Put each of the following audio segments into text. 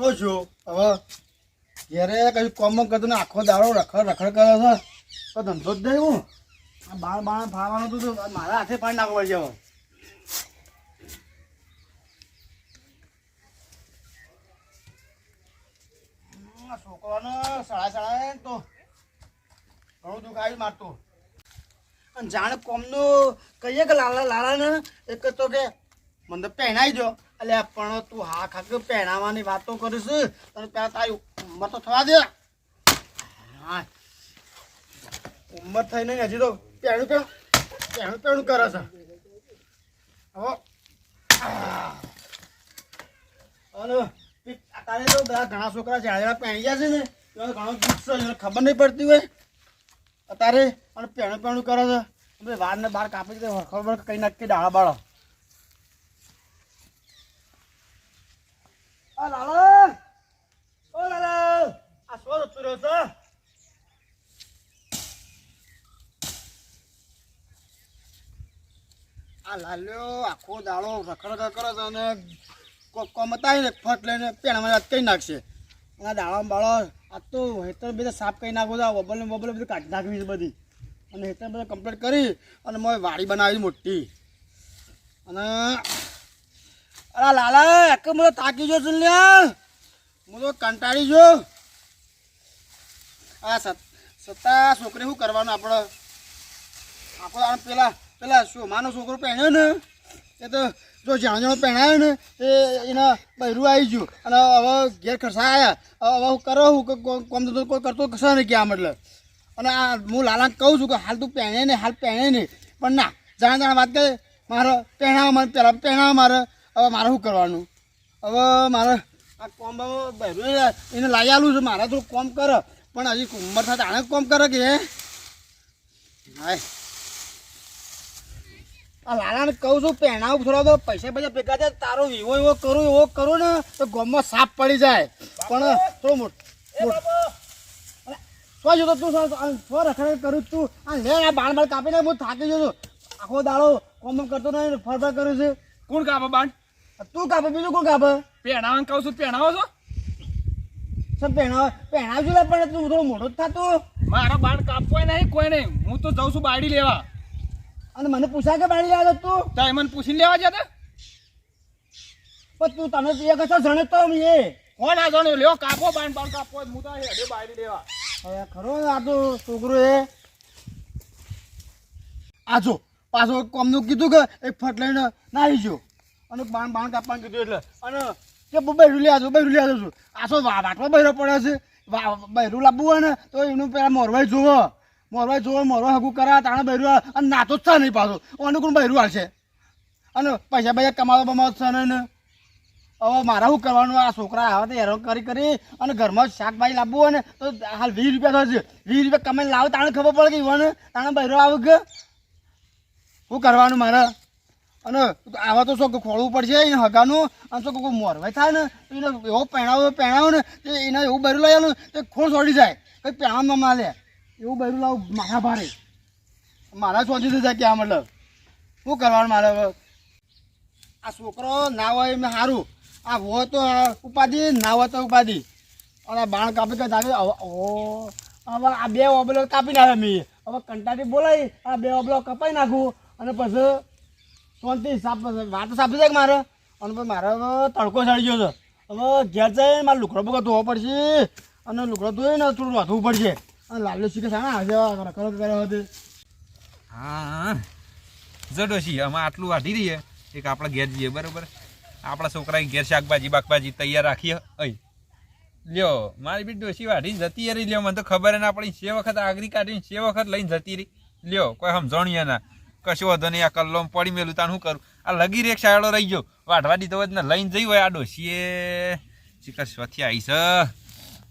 શું છું? હવે ઘેરે કશું કોમ કરતો ને આખો દાડો રખડ રખડ કરે છે. તો ધંધો જ નહીં હું. આ બાળ બાળ ફાવાનું હતું તો મારા હાથે પાણી નાખવા પડશે હવે છોકરાને સાડા શાળા તો ઘણું દુઃખ આવી મારતું. અને જાણે કોમનું કહીએ કે લાલા લાલા ને એક તો કે મને તો પહેણાઈ જો એટલે પણ તું હા ખાકે પહેણાવાની વાતો કરીશ. તને પેલા તારી ઉંમર તો થવા દે. ઉંમર થઈ નહીં, હજી તો પહેણું પહેણું પહેણું પહેણું કરે છે. હવે. અને તારે તો બધા ઘણા છોકરા જાડેલા પહેણી ગયા છે ને, એમાં ઘણો છે, એને ખબર નહીં પડતી હોય. અત્યારે અને પહેણું પહેણું કરે છે. વાર ને બાર કાપી દે ખબર કઈ નાખી ડાળા બાળો આ લાલા ઓ લાલા આ સો રચું રહ્યો છે આ લાલ્યો, આખો દાળો રખડ કરે છે અને કોમતાય ને ફટ લઈને પેણામાં હાથ કઈ નાખશે. આ દાડા બાળો, આ તો હેતર બધા સાફ કરી નાખો તો ને વબલ બધું કાઢી નાખવી છે બધી. અને હેતર બધા કમ્પ્લીટ કરી અને મેં વાડી બનાવી મોટી. અને અરે લાલા, એક મને તાકી જો છે લ્યા. હું તો કંટાળી જો આ સત- સત્તા છોકરી શું કરવાનું આપણે? આપણે આ પેલા પેલા સોમાનો છોકરો પહેણ્યો ને, એ તો જો જ્યાં જાણ પહેણાયો ને, એ એના બહેરું આવી ગયું. અને હવે ઘેર ખરસા આવ્યા હવે હું કરો હું કોમ તો કોઈ કરતો કશો નહીં ક્યાં મતલબ. અને આ હું લાલાને કહું છું કે હાલ તું પહેણે નહીં, હાલ પહેણે નહીં. પણ ના, જાણ જાણ વાત કરે, મારે પહેણાવા મારે પહેલાં પહેણાવા મારે. હવે મારે શું કરવાનું? હવે મારે આ કોમ બહેરું એને લાવી આલું છે, મારે થોડું કોમ કરે. પણ હજી ઉંમર થાય આને કોમ કરે કે? આ લાલાને કહું છું પહેણાવું થોડા તો પૈસા પૈસા ભેગા થાય તારો એવો એવો કરું એવો કરું ને તો ગોમમાં સાપ પડી જાય. પણ થોડું મોટું શું જોતો તું શું રખડ કરું તું? આ લે આ બાણ બાણ કાપીને હું થાકી જતો આખો દાડો કોમ કરતો નહીં ફરફર કરું છું. કોણ કાપે બાણ? તું કાપે બીજું કોણ કાપે? પહેણાવાનું કહું છું પહેણાવો છો? સબ પહેણાવ પહેણાવજો પણ તું થોડું મોટો જ થતું. મારા બાણ કાપવાય નહીં કોઈ નહીં. હું તો જઉં છું બાડી લેવા. અને મને પૂછા કે બાળી આવ્યો તું? તો મને પૂછીને લેવા જતા પણ તું તને એક હશે જણે તો એ. કોણ આ જાણ્યો લ્યો કાપો બાણ બાણ કાપો હું તો હેડે બાળી લેવા હવે ખરો આ તો છોકરો એ. આ જો પાછો કોમનું કીધું કે એક ફટ લઈને નાહી જો અને બાણ બાણ કાપવાનું કીધું એટલે. અને કે બૈરું લે આજો બૈરું લે આજો છું. આછો તો વા- બૈરો પડે છે. બૈરું લાવવું હોય ને તો એનું પેલા મોરવાઈ જોવો મોરવાઈ જોવો મોરવા હગું કરા, તાણે બૈરું. અને નાતો જ છે નહીં પાછો. ઓનું કોણ બૈરું હાલશે? અને પૈસા પૈસા કમાવા બમાવા છે ને? હવે મારે શું કરવાનું? આ છોકરા આવે તો હેરાન કરી કરી અને ઘરમાં શાકભાજી લાવવું હોય ને, તો હાલ વીસ રૂપિયા થશે. વીસ રૂપિયા કમાઈને લાવે, તાણે ખબર પડે કે ઈવન, તાણે બહેરો આવે કે? શું કરવાનું મારે? અને આવા તો શું ખોળવું પડશે, એને હગાનું, અને શું કોઈ મોરવાઈ થાય ને એને એવો પહેણાવો પહેણાવો ને એને એવું બહેરું લઈ આવ્યું તો ખોળ છોડી જાય. કંઈ પહેણાવવામાં ના લે એવું બધું લાવું મારા ભારે. મારા સોચી જાય ક્યાં મતલબ. શું કરવાનું મારે હવે? આ છોકરો ના હોય મેં સારું આ હોય તો ઉપાધિ, ના હોય તો ઉપાધિ. અને બાણ કાપી કે જાગે ઓ હવે આ બે ઓબલો કાપી નાખે મેં. હવે કંટાળી બોલાવી આ બે ઓબલો કપાઈ નાખું. અને પછી શાંતિ સાફ વાત સાફ છે મારે? અને પછી મારે તડકો ચડી ગયો છે. હવે ઘેર જઈને મારે લુકડો બગડો ધોવો પડશે. અને લુકડો ધોઈને થોડું વાંધવું પડશે. લાલ્યો શીખે સાણા આજે ખરો કર્યો હતો હા જો ડોશી અમે આટલું વાઢી રહીએ એક આપણે ઘેર જઈએ, બરોબર? આપણા છોકરાએ ઘેર શાકભાજી, બાકભાજી તૈયાર રાખીએ. અહીં. લ્યો, મારી બી ડોશી વાઢી જતી રહી, લ્યો, મને તો ખબર ના પડી છે વખત આગરી કાઢીને છે વખત લઈને જતી રહી. લ્યો, કોઈ સમજણીએ ના. કશો વાંધો નહીં, આ કલ્લો પડી મેલું, તાણ શું કરું? આ લગી રેક શાળો રહી ગયો. વાઢવા દીધો ને, લઈને જઈ હોય આ ડોશીએ. શિખર સ્વથી આવી છે.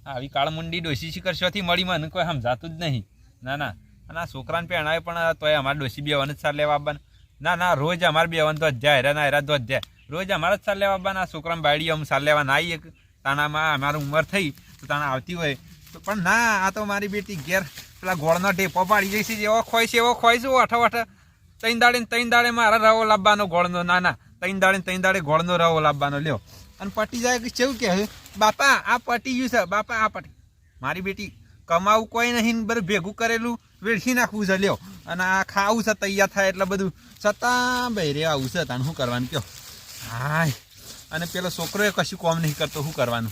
આવી કાળમુંડી ડોશી શિખર સ્વથી મળી મને કોઈ સમજાતું જ નહીં. ના ના. અને આ છોકરાને પહેણાવે પણ તોય અમારે ડોસી બે વન જ સાર લેવા આવવાના. ના ના. રોજ અમારે બે વન તો જાય. હેરા ના હેરા તો જાય. રોજ અમારે જ સાર લેવા આવવાના. છોકરાને બાયડી અમે સાર લેવા ના આવીએ તાણામાં અમારી ઉંમર થઈ, તો તાણા આવતી હોય. તો પણ ના, આ તો મારી બેટી ઘેર પેલા ગોળનો ઢેપો પાડી જઈશ ખોય છે એવો ખોઈશ અઠો અઠ તૈન દાડે તૈન દાડે મારા રવો લાવવાનો ગોળનો. ના ના. તૈન દાડે તૈન દાડે ગોળનો રવો લાવવાનો. લ્યો. અને પટી જાય કેવું કે બાપા, આ પટી ગયું છે. બાપા, આ પટી મારી બેટી, કમાવું કોઈ નહીં બધું ભેગું કરેલું વેડસી નાખવું છે. લ્યો. અને આ ખાવું છે, તૈયાર થાય એટલે બધું. છતાં બહેરે આવું છે. તાને શું કરવાનું? કહો હાય. અને પેલો છોકરો એ કશું કોમ નહીં કરતો. શું કરવાનું?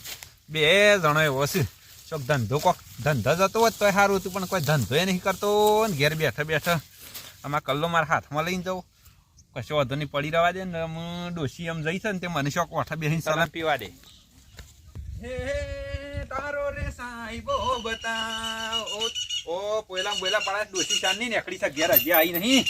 બે જણો એવો છે. ચોક ધંધો કોક ધંધો જતો હોત તોય સારું હતું, પણ કોઈ ધંધો એ નહીં કરતો. ને ઘેર બેઠા બેઠા. આમાં કલ્લો મારા હાથમાં લઈને જાઉં કશો વાંધો નહીં પડી રહેવા દે ને હું ડોશી એમ જઈશ ને તે મને શોખ ઓઠા બેસીને સલાહ પીવા દે. હે તારો રે સાઈબો બતાવ. ઓ પોયલા બોયલા પાડા ડોશી ચાંદની નીકળી છે ઘેર હજી આવી નહીં.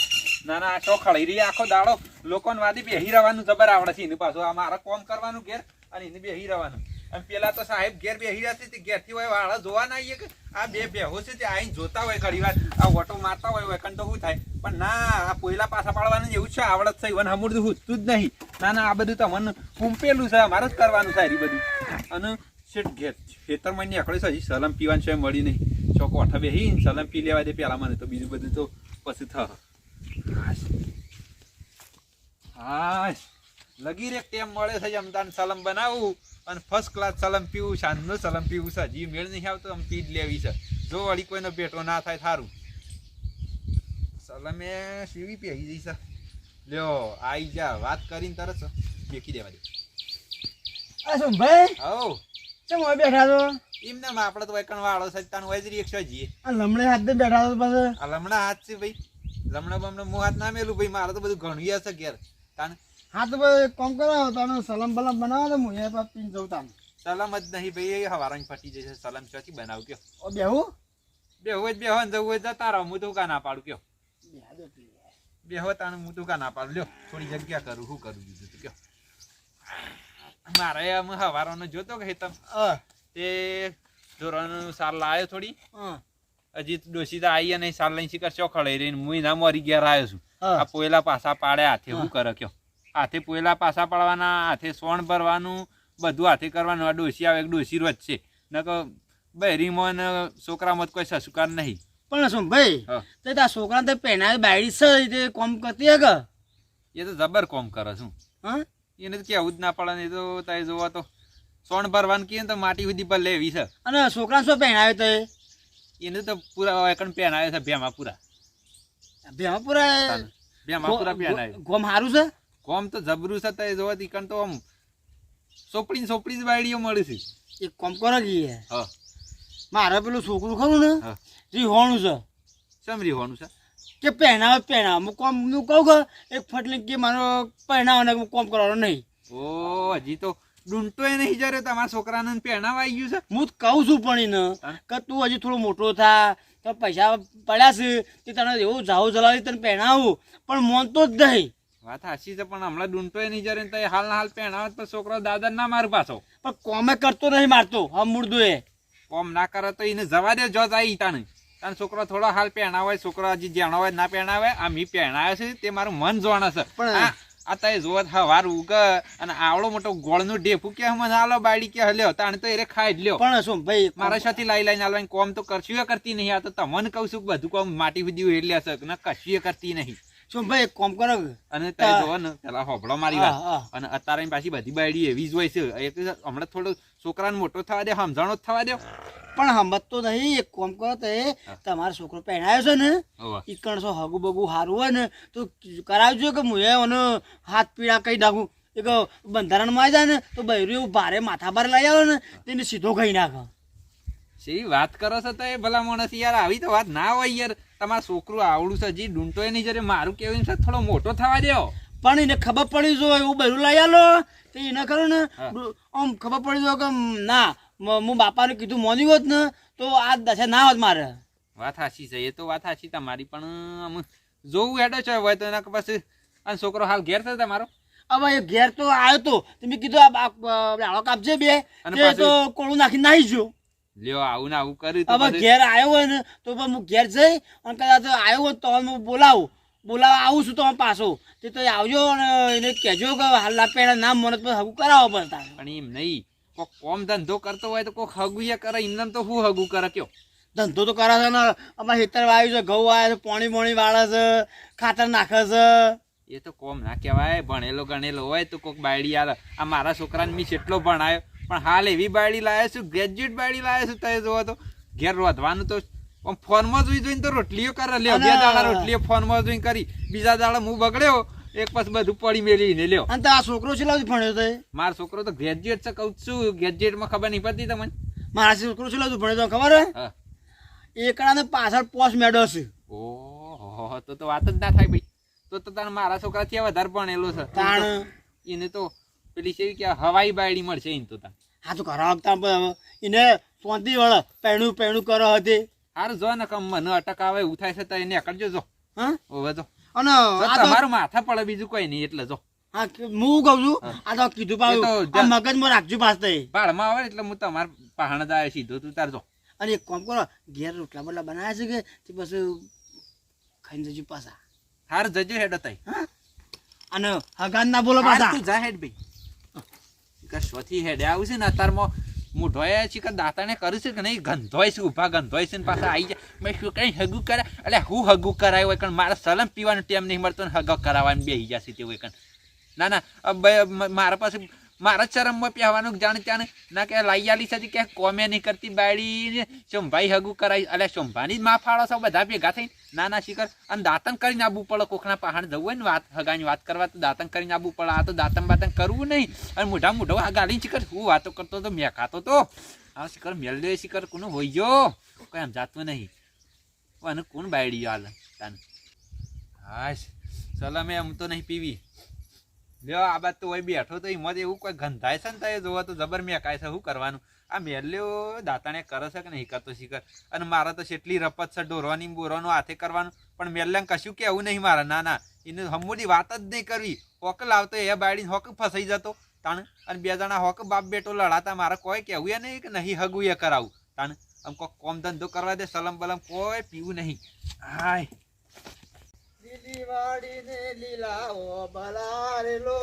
ના ના આ શોખ ખળી રહી આખો દાડો. લોકોને વાદી બેહી રહેવાનું જબર આવડે છે એનું પાછું આ મારા કોમ કરવાનું ઘેર અને એને બેહી રહેવાનું. પેલા તો સાહેબ ઘેર બેહી રહ્યા છે ઘેરથી હોય, વાળા જોવા ના આવીએ કે? આ બે બેહો છે, તે આઈને જોતા હોય ઘણી વાર. આ ઓટો મારતા હોય હોય તો શું થાય? પણ ના, આ પોયલા પાછા પાડવાનું એવું છે, આવડત છે, ઈવન હમુરદું હુતું જ નહીં. ના ના, આ બધું તમને પૂંપેલું છે, અમારે જ કરવાનું થાય એ બધું. અને શેઠ ઘેર ખેતરમાં નીકળે છે, હજી સલમ પીવાનું છે મળી નહીં. ચોક ઓઠા બેહી સલમ પી લેવા દે પેલા મને તો, બીજું બધું તો પછી થ હા લગી રે ટેમ મળે છે, જમતાને સલમ બનાવું? અને ફર્સ્ટ ક્લાસ સલમ પીવું શાનનો સલમ પીવું છે હજી મેળ નહીં આવતો આમ પી જ લેવી છે. જો વળી કોઈનો ભેટો ના થાય થારું. સલમે સીવી પહેરી જઈ છે. લ્યો આઈ જા વાત કરીને તરત દેખી દેવા દે. શું ભાઈ? હો ચમ હોય બેઠા છો? એમને આપણે તો એકણ વાળો છે તાન હોય જ રિએક્શન જઈએ આ લમણે હાથ દે બેઠા છો પાછા? આ લમણા હાથ છે ભાઈ. લમણા બમણા મો હાથ ના મેલું ભાઈ મારે તો બધું ઘણું હશે ઘેર. તાન હા તો ભાઈ કોમ કરો તમે સલમ બલમ બનાવો તો હું એ પાછું પીને જઉં સલામ જ નહીં ભાઈ એ હવારાની ફટી જશે. સલમ ચોથી બનાવ કયો? ઓ બેહું? હોય બે હોય ને જવું હોય જતા રહો હું તો કા ના પાડું કયો? બેહા તું. તાને હું તો કા ના પાડું. લ્યો થોડી જગ્યા કરું શું કરું બીજું તો કયો? મારે આમ હવારાનો જોતો કે હેતમ તે ધોરણ સાર લાયો થોડી? હજી ડોસી તો આવી નહીં સાર લઈને શીખર ચો ખડાઈ રહીને હું ના મરી ગયા આવ્યો છું. આ પોયલા પાછા પાડે હાથે હું કરે કયો? હાથે પોયલા પાછા પાડવાના હાથે સોણ ભરવાનું બધું હાથે કરવાનું. આ ડોસી આવે ડોસી રોજ છે. નકો બહેરીમાં ને છોકરામાં કોઈ સસુકાર નહીં. પણ શું ભાઈ. તે તારા છોકરાને તે પહેણાવી બાયડી છે કોમ કરતી હે એ તો જબર કોમ કરે શું? હા? એને તો કેવું જ ના પડે ને એ તો તારે જોવા તો સોણ ભરવાનું કહીએ તો માટી સુધી પર લેવી છે. અને છોકરા શું પહેણાવે તો એને તો પૂરા એકણ પહેણાવે છે ભેમા પૂરા ભેમા પૂરા ભેમા પૂરા પહેરાવે ગોમ સારું છે? કોમ તો જબરું છે તે જોવા તી તો આમ સોપડી સોપડી જ બાયડીઓ મળે છે. એક કોમ કરો કે હા. મારે પેલું છોકરું ખરું ને. રીહોણું છે. સમરી હોવાનું છે? કે પહેણાવે પહેણાવે. હું કોમ હું કહું કે એક ફટલી કે મારો પહેણાવે અને હું કોમ કરવાનો નહીં. ઓ હજી તો ડૂંટોય નહીં જરે તમારા છોકરાને પહેણાવા આવી ગયું છે? હું કહું છું પણ એને કે તું હજી થોડો મોટો થા તો પૈસા પડ્યા છે તે તને એવું જાવ જલાવી તને પહેણાવું. પણ મોનતો જ નહીં. વાત હાસી છે પણ હમણાં ડૂંટો નહીં જરે તો હાલ હાલ પહેણાવે તો છોકરો દાદા ના મારું પાછો. પણ કોમે કરતો નહીં મારતો હમ મુર્દો એ. કોમ ના કરે તો એને જવા દે જો જાય તાને તાન છોકરો થોડો હાલ પહેણાવે છોકરો હજી જાણો હોય ના પહેણાવે આ મી પહેણાવે છે તે મારું મન જોણે છે. પણ- આ તય જોવા હવાર ઉગ અને આવડો મોટો ગોળનું ઢેફું કે મને હાલો બાડી કે હલ્યો તાણે તો એરે ખાઈ જ લ્યો. પણ શું ભાઈ મારા સાથે લાઈ લાઈને હાલવાની કોમ તો કરશું એ કરતી નહીં આ તો તમને કહું છું બધું કોમ માટી સુધી એટલે હશે ને કશું કરતી નહીં. શું ભાઈ એક કોમ કરો અને તાય જોવો ને પેલા હોભળો મારી વાત. અને અત્યારે પાછી બધી બાયડી એવી જ હોય છે. એક હમણાં થોડો છોકરાને મોટો થવા દે સમજણો જ થવા દે. પણ હમત તો નહીં એક કોમ કરો તો એ તમારો છોકરો પહેણાયો છે ને હોવે. હગુ બગુ સારું હોય ને તો કરાવજો કે હું એનો હાથ પીડા કહી નાખું. એક બંધારણમાં આવી જાય ને તો બૈરું ભારે માથા ભારે લઈ આવે ને તેને સીધો કહી નાખે. શી વાત કરો છો તો એ ભલા માણસ યાર આવી તો વાત ના હોય યાર. તમારું છોકરું આવડું છે હજી ડૂંટો એની જરે મારું કેવું છે થોડો મોટો થવા દેવો પણ એને ખબર પડી જો એવું બધું લઈ આલો તો એને ખરું ને આમ ખબર પડી જો કે ના હું બાપાને કીધું મોની હોત ને તો આ દશા ના હોત મારે. વાત સાચી છે એ તો વાત સાચી તમારી પણ આમ જોવું હેડો છે હોય તો એના પછી અને છોકરો હાલ ઘેર છે તમારો? હવે એ ઘેર તો આવ્યો તો તમે કીધું આ કાપજે બે તો કોળું નાખી નાહી જો લ્યો આવું ને આવું કર્યું હવે ઘેર આવ્યો હોય ને તો પણ હું ઘેર જઈ અને કદાચ આવ્યો હોય તો હું બોલાવું. બોલાવા આવું છું તો હું પાછો. તે તો આવજો અને એને કહેજો કે હાલના પેલા નામ મને તો હગું કરાવો પડતા પણ એમ નહીં. કોક કોમ ધંધો કરતો હોય તો કોક હગું કરે. એમને તો હું હગું કરે કયો? ધંધો તો કરે છે ને અમારે ખેતર વાવ્યું છે ઘઉં આવે છે પોણી પોણી વાળે છે ખાતર નાખે છે. એ તો કોમ ના કહેવાય. ભણેલો ગણેલો હોય તો કોક બાયડી આલે. આ મારા છોકરાને મેં જેટલો ભણાયો. પણ હાલ એવી બાયડી લાવ્યા છું ગ્રેજ્યુએટ બાયડી લાવ્યા છું તમે જોવો તો. ઘેર રોધવાનું તો ફોનમાં જોઈ જોઈને તો રોટલીઓ કરે. લ્યો બે દાડા રોટલીઓ ફોનમાં જોઈને કરી. બીજા દાડા હું બગડ્યો એક પછી બધું પડી મેલીને લ્યો. અને આ છોકરો છે લાવી ભણ્યો તો માર છોકરો તો ગ્રેજ્યુએટ છે કહું છું. ગ્રેજ્યુએટમાં ખબર નહીં પડતી તમને? મારા છોકરો છે લાવતું ભણ્યો ખબર હે. એકડાને પાછળ પોસ્ટ મેળવ્યો છે. ઓહો તો તો વાત જ ના થાય ભાઈ. તો તો તારા મારા છોકરા થી વધારે ભણેલો છે. તાણ. એને તો પેલી છે કે હવાઈ બાયડી મળશે એને તો હા તો ઘર આવતા પણ એને શાંતિ વળ પેણું પેણું કરો હતી હાર જો ને કમ મને અટકાવે એવું થાય છે તો એને કરજો જો. હા? હવે જો. અને તમારું માથા પડે બીજું કોઈ નહીં એટલે જો. હા હું કહું છું? આ તો કીધું પાછું આ મગજમાં રાખજો પાછ તઈ ભાડમાં આવે એટલે હું તમાર પહાણ જ આવે સીધો તું તાર જો. અને એક કામ કરો ઘેર રોટલા બોટલા બનાવ્યા છે કે તે પછી ખાઈને જજો પાછા. હાર જજો હેડ તઈ. હા? અને હગાન ના બોલો પાછા. તું જા હેડ ભાઈ. કે શોથી હેડે આવું છે ને, અત્યારમાં મોઢોએ છે કે દાતાને કર્યું છે કે નહીં? ગંધોય છે, ઊભા ગંધોય છે ને પાછા આવી જાય. મેં શું કઈ હગું કરે? એટલે હું હગું કરાયું હોય કારણ મારા સલમ પીવાનો ટાઈમ નહીં મળતો ને હગ કરાવવાનું બેસી જશે તેવું કારણ ના ના મારા પાસે મારા ચરમમાં પહેવાનું જાણે ત્યાં ના કે લાઈ આલી છે કે કોમે નહીં કરતી બાયડી શંભાઈ હગું કરાય. અલ્યા શંભાની જ માં ફાળો છો, બધા ભેગા થઈ ના ના, શિખર. અને દાંતન કરીને આબુ પડે કોકના પહાણ જવું હોય ને વાત, હગાની વાત કરવા તો દાંતન કરીને આબુ પડે આ તો દાંતન બાતન કરવું નહીં. અને મોઢા મોઢો આ ગાડી શિખર, હું વાતો કરતો તો મેં ખાતો તો. આ શિખર મેલ્યો શિખર, કોનું હોય ગયો? કોઈ આમ જાતું નહીં. અને કોણ બાયડી હાલ? તાન. હાશ. સલામે આમ તો નહીં પીવી. લ્યો આ બાદ તો હોય બેઠો તો એમાં એવું કોઈ ગંધાય છે ને તો એ જોવા તો જબર મેકાય છે, શું કરવાનું? આ મેલ્યો દાતાણે કરે છે કે નહીં? કરતો શીખર અને મારે તો કેટલી રપત છે, ડોરવાની બોરવાનું હાથે કરવાનું. પણ મેલ્લે કશું કેવું નહીં મારે. ના ના, એને હમુડી વાત જ નહીં કરવી. હોક લાવતો એ બાળીને હોક ફસાઈ જતો. તાણ, અને બે જણા હોક બાપ બેટો લડાતા મારે કોઈ કહેવું એ નહીં કે નહીં હગું એ કરાવું. તાણ, આમ કોઈ કોમ ધંધો કરવા દે, સલમ બલમ કોઈ પીવું નહીં. હાય. લીલી વાડીને લીલાઓ બલારેલો.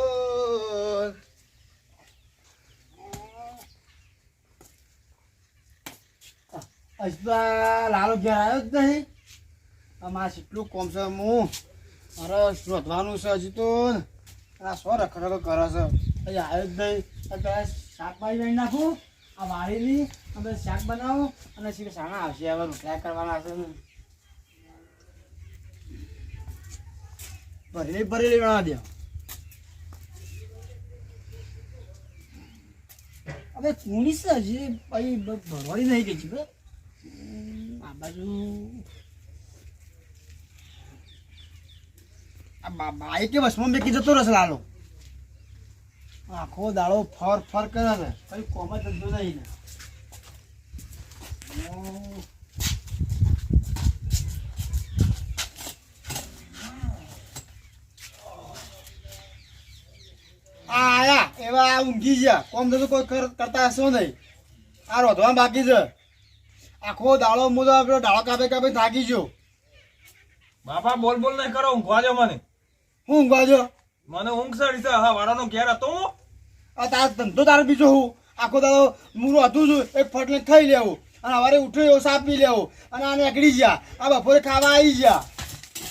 અજબા લાલો ઘેર આવ્યો જ નહીં. આમાં કેટલું કોમ છે હું? મારે શોધવાનું છે હજી તો. આ સો રખડો કરે છે? આવ્યો જ નહીં. શાક શાકભાજી લઈ નાખું. આ વાડીની અમે શાક બનાવો અને શીખ સાણા આવશે. હવે રોટલા કરવાના હશે ભરેલી ભરેલી ગણા દે. હવે છે હજી બ- ભરવાની નહીં ગઈ છે આ બાજુ બાઈક બસમાં મેં કીધું તો રસ લાલો. આખો દાડો ફર ફર કરે છે. કઈ કોમ ધંધો નહીં ને ઓ. આ આયા એવા આ ઊંઘી ગયા. કોમ તો કોઈ કરતા હશો નહીં. આ રોધવા બાકી છે. આખો દાળો મુદો આપણો દાળો કાપે કાપે થાકી ગયો. બાપા બોલ બોલ નહીં કરો ઊંઘવા જો મને. હું ઊંઘવા જો મને ઊંઘ સડી છે હા વાળાનો ઘેર હતો. આ તાર ધંધો તારે બીજો હું. આખો દાડો મૂરો હતું છું એક ફટલે ખાઈ લેવું. અને સવારે ઉઠ્યો એવો સાપ પી લેવો. અને આને એકડી ગયા. આ બપોરે ખાવા આવી ગયા.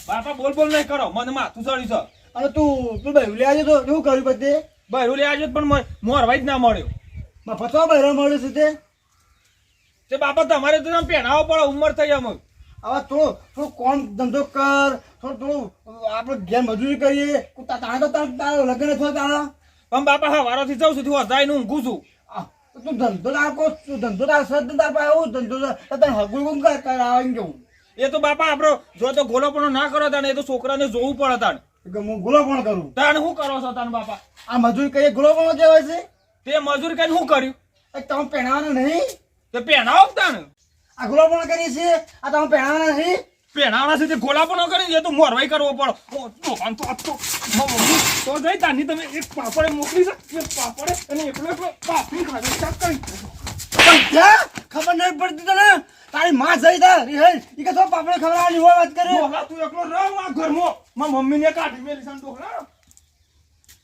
બાપા બોલ બોલ નહીં કરો મને માથું સડી છે. અને તું તું ભાઈ લે આજે તો. શું કર્યું બધે? બહેરું લે આજે પણ મોરવાઈ જ ના મળ્યો. મફતમાં બહેરો મળ્યો છે તે? તે બાપા તમારે તો આમ પહેરાવો પડે ઉંમર થઈ અમે હવે થોડું થોડું કોમ ધંધો કર થોડું થોડું આપણે ઘેર મજૂરી કરીએ. તાણે તો તાર તારો લગ્ન થયો તારા પણ બાપા હા વારોથી જાઉં છું વધારે ઊંઘું છું. આ, તું ધંધો તાર તું ધંધો સદ તાર પાસે આવું ધંધો તને હગું કોમ કર તાર આવીને કેવું એ તો બાપા આપણો જો તો ગોલો પણ ના કરો તાને એ તો છોકરાને જોવું પડે તાને હું ગુલો પણ કરું. તાને શું કરો છો તાને બાપા? આ મજૂર કરીએ ગુલો પણ કહેવાય છે? તે મજૂર કરીને શું કર્યું? તમે પહેણાવાના નહીં. તે પહેરાવો તાને? આ ગુલો પણ કરી છે? આ તમે પહેણાવાના નહીં? પહેરાવાના છે તે ગોલા પણ કરી કરીને તો મોરવાઈ કરવો પડે. દુકાન તો આ તો જઈ તાની તમે એક પાપડે મોકલી શકો એક પાપડે અને એકલો એકલો પાપડી ખાધો ચાક કરી. ખબર નહીં પડતી તને? તારી માં જઈ તા રિહેલ ઈ કે તો પાપડે ખવડાવવાની હોય વાત કરે. ડોહલા તું એકલો રહ આ ઘરમાં. મમ્મી ને કાઢી મેલી છે ને ડોહલા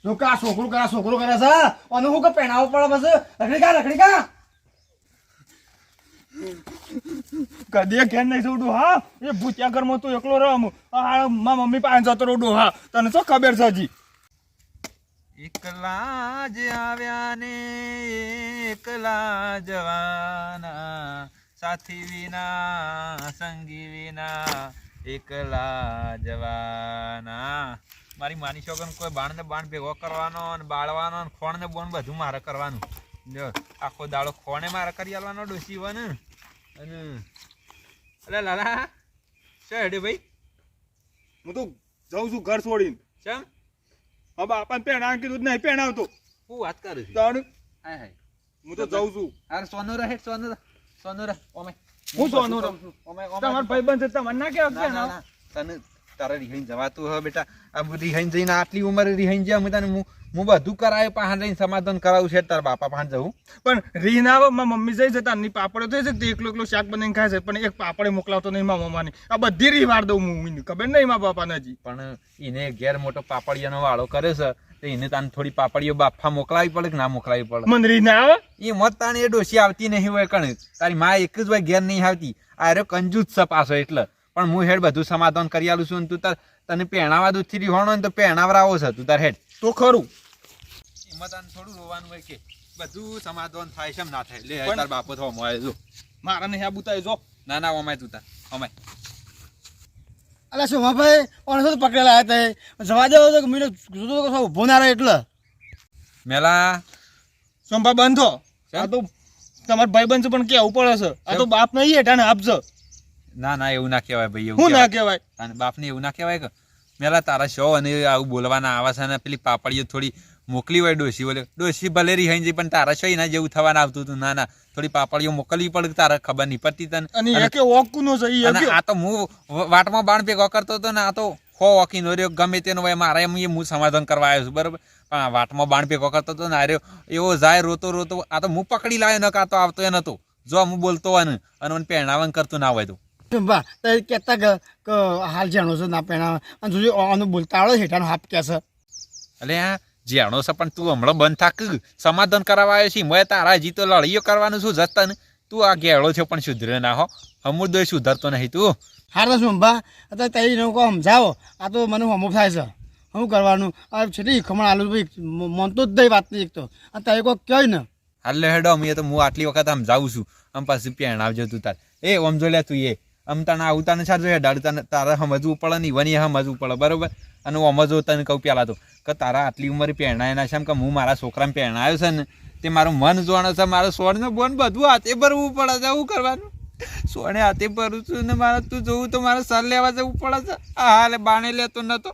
જો કે આ છોકરું કરે છોકરું કરે છે. અને હું કે પહેણાવો પડે બસ રખડી કા રખડી કા? કદી ઘેર નહીં જવું હા એ ભૂતિયા ઘરમાં તું એકલો રહ આ મારી મમ્મી પાસે જતો રહું ડોહા. તને શું ખબર છે હજી? એકલા જ આવ્યા ને એકલા જવાના. સાથી વિના સંગી વિના એકલા જવાના. મારી માની છોકરાને કોઈ બાણને બાણ ભેગો કરવાનો અને બાળવાનો અને ખોણને બોણ બધું મારે કરવાનું. જો આખો દાડો ખોણે મારે કરી આલવાનો ડોસી વન અને અરે લાલા શું હેડે ભાઈ? હું તો જાઉં છું ઘર છોડીને. ચમ? હવે બાપાને પહેણા કીધું નહીં પહેણાવતો હું વાત કરું છું? તાણ? હાય હાય. હું તો જાઉં છું. અરે સોનો રહે સોનો સોનું રહે. ઓમે. હું સોનો રહું? ઓમે ઓમે. તમારો ભાઈબંધ છે તમને પહેણાવો? ના. તને તારે રિહાઈન જવાતું હવે બેટા. આ રિહાઈને જઈને આટલી ઉંમરે રિહાઈન જ્યાં હું તને હું બધું કરાય પાહન લઈને સમાધાન કરાવું છે તારા બાપા પાહન જવું. પણ રીહ ના આવે મમ્મી જઈ છે તારની પાપડે થઈ છે તે એકલો એકલો શાક બનાવીને ખાય છે પણ એક પાપડે મોકલાવતો નહીં મારા મમ્માની. આ બધી રી વાર દઉં હું ખબર નહીં મારા બાપાને હજી. પણ એને ઘેર મોટો પાપડિયાનો વાળો કરે છે તો એને તાને થોડી પાપડીઓ બાફા મોકલાવી પડે કે ના મોકલાવી પડે? મને રીહ ના આવે. એ મત તાને એ ડોસી આવતી નહીં હોય કણ તારી માં એક જ હોય ઘેર નહીં આવતી. આ રહ્યો કંજૂસ છે પાછો એટલે. પણ હું હેડ બધું સમાધાન કરી આલું છું તું તાર તને પહેણાવા દૂધથી રીહોણો ને તો પહેણાવરાવો છે તું તાર હેડ. તો ખરું. એમાં તને થોડું રોવાનું હોય કે બધું સમાધાન થાય છે ના થાય. લે તાર બાપો તો અમાય જો. મારા ને આ બુતાય જો. ના ના અમાય તું તાર. અમાય અલા સોમાભાઈ ઓને તો પકડેલા હતા જવા દેવો તો મને જોતો તો ઊભો ના રહે એટલે. મેલા. સંભા બંધો? આ તો તમારા ભાઈ બંધ પણ કેવું પડે છે. આ તો બાપ નહીં હેઠાને આપજો ના ના એવું ના કહેવાય ભાઈ એવું ના કહેવાય. અને બાપને એવું ના કહેવાય કે? મેલા તારા શો અને આવું બોલવાના આવા છે અને પેલી પાપડીઓ થોડી મોકલી હોય ડોસી બોલે. ડોસી ભલે રિહાઈ જઈ પણ તારા શો એના જેવું થવાના આવતું હતું. ના ના થોડી પાપડીઓ મોકલવી પડે તારે ખબર નહીં પડતી તને. અને અને- એ કે ઓકુનો છે ઈ અને આ તો હું વાટમાં બાણ ભેગો કરતો હતો ને આ તો ખો વકીનો રહ્યો ગમે તેનો હોય મારે એમ એ હું સમાધાન કરવા આવ્યો છું બરાબર? પણ આ વાટમાં બાણ ભેગો કરતો હતો ને આ રહ્યો એવો જાય રોતો રોતો આ તો હું પકડી લાવ્યો ન કાં તો આવતો એ નતો જો હું બોલતો હોય ને અને મને પહેણાવન કરતું ના હોય તો. બા તો કહેતા કે હાલ જાણો છો ના પેણા અને જોજો આનું બોલતા આવડે હેઠાનો હાફ કે છે. એટલે આ જાણો છે પણ તું હમણાં બંધ થાક. સમાધાન કરાવવા આવ્યો છે મેં તારા હજી તો લડીઓ કરવાનું શું જતા ને તું આ ગેળો છે પણ સુધરે ના હો. અમુદો સુધરતો નહીં તું. હાર શું બા અત્યારે તઈ લોકો સમજાવો. આ તો મને અમુક થાય છે. શું કરવાનું? આ છેલ્લી ખમણ આલુ ભાઈ મનતો જ દઈ વાત નહીં એક તો. અને તારે કોઈ કહે ને. હાલે હેડો અમે તો હું આટલી વખત આમ જાઉં છું. આમ પાછું પહેણાવજો તું તાર. એ આમ જો લે તું એ. આમ તને આવતાને તને સારું જોઈએ ડાળ તને તારે સમજવું પડે ને ઈવન એ સમજવું પડે બરાબર? અને હું સમજો તને કહું પહેલાં તો, કે તારા આટલી ઉંમરે એના છે એમ કે હું મારા છોકરાને પહેરણાયો છે ને, તે મારું મન જોવાનું છે, મારો સોળને બોન બધું હાથે ભરવું પડે છે શું કરવાનું? સોને હાથે ભરું છું ને મારે, તું જોવું તો મારે સર લેવા જવું પડે છે. હા હાલે બાણે લેતો નતો.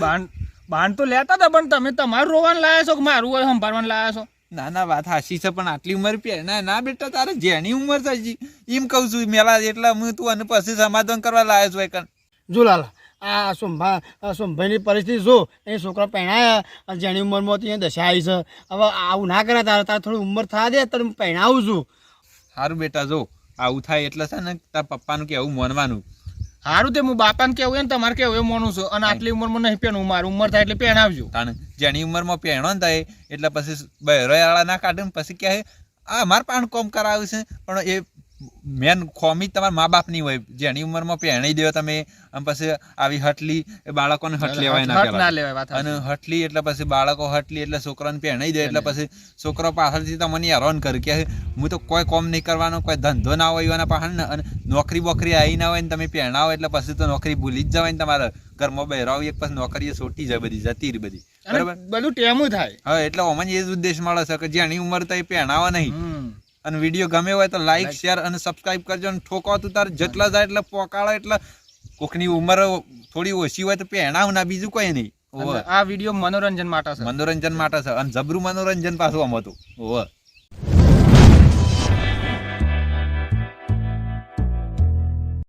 બાણ બાણ તો લેતા હતા, પણ તમે તમારું રોવાનું લાયા છો કે મારું હોય, સંભાળવાનું લાયા છો? ના ના વાત હાસી છે પણ આટલી ઉંમર પહેણા ના ના બેટા તારે જેની ઉંમર છે એમ કહું છું મેલા એટલે હું તું અને પછી સમાધાન કરવા લાવ્યો છું એકન. જો લાલા આ સોમભા સોમભાઈની પરિસ્થિતિ જો એ છોકરા પહેણાયા અને જેની ઉંમરમાં હતી એ દશા આવી છે. હવે આવું ના કરે તારે તારે થોડી ઉંમર થવા દે તારે હું પહેણાવું છું. સારું બેટા જો આવું થાય એટલે છે ને તારા પપ્પાનું કેવું માનવાનું. સારું તે હું બાપાને કેવું હોય ને તમારે કેવું એ મોનું છું. અને આટલી ઉંમરમાં નહીં પહેણું. મારું ઉંમર થાય એટલે પહેણાવજો. તાને જેની ઉંમરમાં પહેણો ને થાય એટલે પછી બહેરોયાળા ના કાઢે ને પછી કહે આ મારે પાણ કોમ કરાવ્યું છે. પણ એ મેન ખોમી તમારા મા બાપની હોય. જેની ઉંમરમાં પહેણી દો તમે અને પછી આવી હટલી એ બાળકોને હટ લેવાય ના ના લેવાય અને હટલી એટલે પછી બાળકો હટલી એટલે છોકરાને પહેણી દે એટલે પછી છોકરો પાછળથી તમને હેરાન કરે કે હું તો કોઈ કોમ નહીં કરવાનો કોઈ ધંધો ના હોય એના પાછળ ને અને નોકરી બોકરી આવી ના હોય ને તમે પહેણાવો એટલે પછી તો નોકરી ભૂલી જ જવાય ને તમારે ઘરમાં બહેરાવ એક પછી નોકરી સોટી જાય બધી જતી રહી બધી. બરાબર? બધું ટેમું થાય. હા એટલે ઓમાં એ જ ઉદ્દેશ મળે છે કે જેની ઉંમર તો એ પહેણાવો નહીં. અને વીડિયો ગમે હોય તો લાઈક શેર અને સબસ્ક્રાઇબ કરજો અને ઠોકો તું તાર જેટલા જાય એટલે પોકાળો એટલે કોકની ઉંમર થોડી ઓછી હોય તો પહેણાવ ના બીજું કોઈ નહીં. આ વીડિયો મનોરંજન માટે છે. મનોરંજન માટે છે. અને જબરું મનોરંજન પાછું આમ હતું. ઓવે.